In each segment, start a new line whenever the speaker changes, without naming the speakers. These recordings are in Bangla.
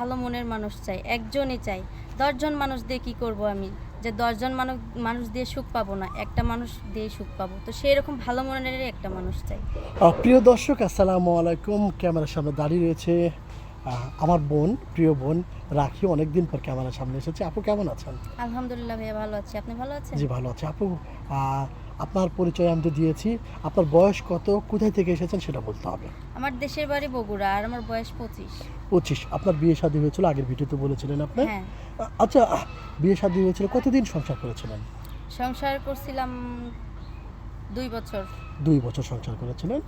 ভালো মনের মানুষ চাই একজনই চাই। দশজন মানুষ দিয়ে কি করব আমি? যে দশজন মানুষ মানুষ দিয়ে সুখ পাবো না একটা মানুষ দিয়ে সুখ পাবো। তো সেই রকম ভালো মনের একটা মানুষ চাই।
প্রিয় দর্শক আসসালামু আলাইকুম। ক্যামেরার সামনে দাঁড়িয়ে রয়েছে আমার বোন প্রিয় বোন রাখি। অনেকদিন পর ক্যামেরার সামনে এসেছে। আপু কেমন আছেন?
আলহামদুলিল্লাহ ভাইয়া ভালো আছি। আপনি ভালো আছেন?
জি ভালো আছে। আপু আপনার পরিচয় আমি তো দিয়েছি। আপনার বয়স কত? কোথায় থেকে এসেছেন সেটা বলতে হবে।
আমার দেশের বাড়ি বগুড়া আর আমার বয়স পঁচিশ।
পঁচিশ। আপনার বিয়ে শাদী হয়েছিল আগের ভিডিওতে বলেছিলেন আপনি।
হ্যাঁ।
আচ্ছা বিয়ে শাদী হয়েছিল কতদিন সংসার করেছিলেন?
সংসার করছিলাম দুই বছর।
দুই বছর সংসার করেছিলেন।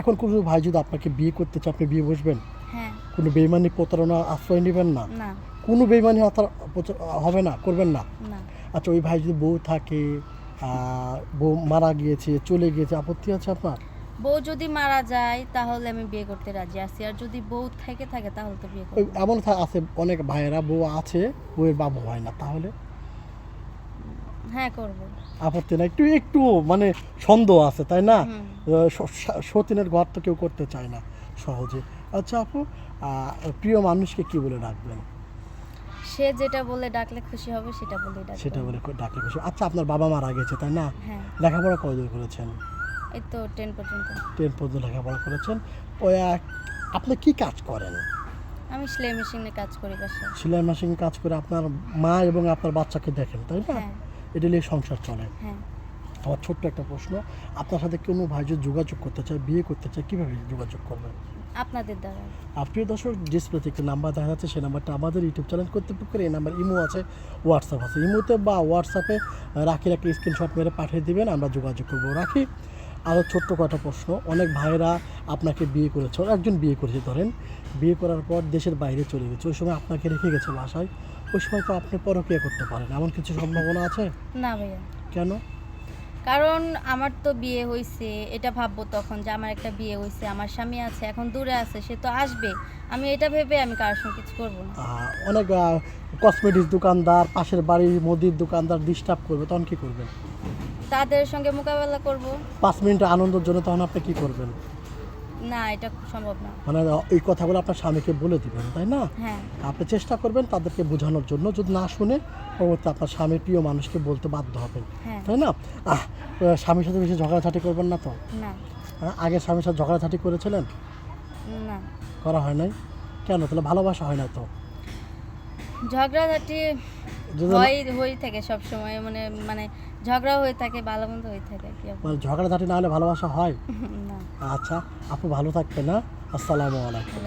এখন কোনো ভাই যদি আপনাকে বিয়ে করতে চায় আপনি বিয়ে বসবেন?
হ্যাঁ।
কোনো বেইমানি প্রতারণা আশ্রয় নেবেন না?
না।
কোনো বেইমানি হবে না? করবেন না?
না।
আচ্ছা ওই ভাই যদি বউ থাকে বউ মারা গিয়েছে চলে গিয়েছে আপত্তি আছে আপনার?
বউ যদি মারা যায় তাহলে আমি বিয়ে করতে রাজি আছি। আর যদি বউ থেকে থাকে তাহলে তো বিয়ে করব।
এমন আছে অনেক ভাইয়েরা বউ আছে বউয়ের বাবু হয় না তাহলে?
হ্যাঁ করব।
আপত্তি না একটু একটু মানে সন্দেহ আছে তাই না? সতীনের ঘর তো কেউ করতে চায় না সহজে। আচ্ছা আপু প্রিয় মানুষকে কি বলে ডাকবেন
সে যেটা বলে ডাকলে খুশি হবে সেটা বলে ডাকবো।
সেটা বলে ডাকলে খুশি আচ্ছা আপনার বাবা মারা গেছে তাই না?
হ্যাঁ।
লেখাপড়া কতদূর করেছেন?
এই তো টেন পর্যন্ত।
টেন পর্যন্ত লেখাপড়া করেছেন। আপনি কি কাজ করেন?
আমি সেলাই মেশিনে কাজ করি বাসায়।
সেলাই মেশিনে কাজ করে আপনার মা এবং আপনার বাচ্চাকে দেখেন তাই না?
হ্যাঁ।
এটা নিয়ে সংসার চলে।
হ্যাঁ।
আমার ছোট্ট একটা প্রশ্ন। আপনার সাথে কোনো ভাই যদি যোগাযোগ করতে চায় বিয়ে করতে চায় কীভাবে যোগাযোগ করবেন?
আপনাদের দ্বারা।
প্রিয় দর্শক ডিসপ্লেতে একটি নাম্বার দেখা যাচ্ছে সেই নাম্বারটা আমাদের ইউটিউব চ্যানেল কর্তৃপক্ষের এই নাম্বার ইমো আছে হোয়াটসঅ্যাপ আছে। ইমোতে বা হোয়াটসঅ্যাপে রাখির একটা স্ক্রিনশট মেরে পাঠিয়ে দেবেন আমরা যোগাযোগ করব। রাখি আরও ছোট্ট কটা প্রশ্ন। অনেক ভাইয়েরা আপনাকে বিয়ে করেছে একজন বিয়ে করেছে ধরেন। বিয়ে করার পর দেশের বাইরে চলে গেছে ওই সময় আপনাকে রেখে গেছে বাসায় ওই সময় তো আপনি পরকিয়া করতে পারেন এমন কিছু সম্ভাবনা আছে?
না ভাইয়া।
কেন?
কারণ আমার তো বিয়ে হয়েছে এটা ভাববো তখন যে আমার একটা বিয়ে হয়েছে আমার স্বামী আছে এখন দূরে আছে সে তো আসবে। আমি এটা ভেবে আমি কারোর সঙ্গে কিছু করব না।
অনেক কসমেটিক্স দোকানদার পাশের বাড়ির মুদির দোকানদার ডিস্টার্ব করবে তখন কি করবেন?
তাদের সঙ্গে মোকাবেলা করব।
পাঁচ মিনিট আনন্দের জন্য তখন আপনি কি করবেন?
না এটা সম্ভব না।
মানে এই কথাগুলো আপনার স্বামীকে বলে দিবেন তাই না?
হ্যাঁ।
আপনি চেষ্টা করবেন তাদেরকে বোঝানোর জন্য যদি না শুনে পরবর্তী আপনার স্বামীর প্রিয় মানুষকে বলতে বাধ্য হবেন
হ্যাঁ।
তাই না? আহ স্বামীর সাথে বেশি ঝগড়াঝাটি করবেন না তো?
না।
হ্যাঁ, আগে স্বামীর সাথে ঝগড়াঝাটি করেছিলেন?
না।
করা হয় নাই? কেন? তাহলে ভালোবাসা হয় না তো?
ঝগড়াঝাটি হয় হয়ে থাকে সব সময় মানে মানে ঝগড়া হয়ে থাকে ভালো মন্দ হয়ে থাকে
মানে ঝগড়া ঝাটি না হলে ভালোবাসা হয়?
না।
আচ্ছা আপু ভালো থাকবে না আসসালামু আলাইকুম।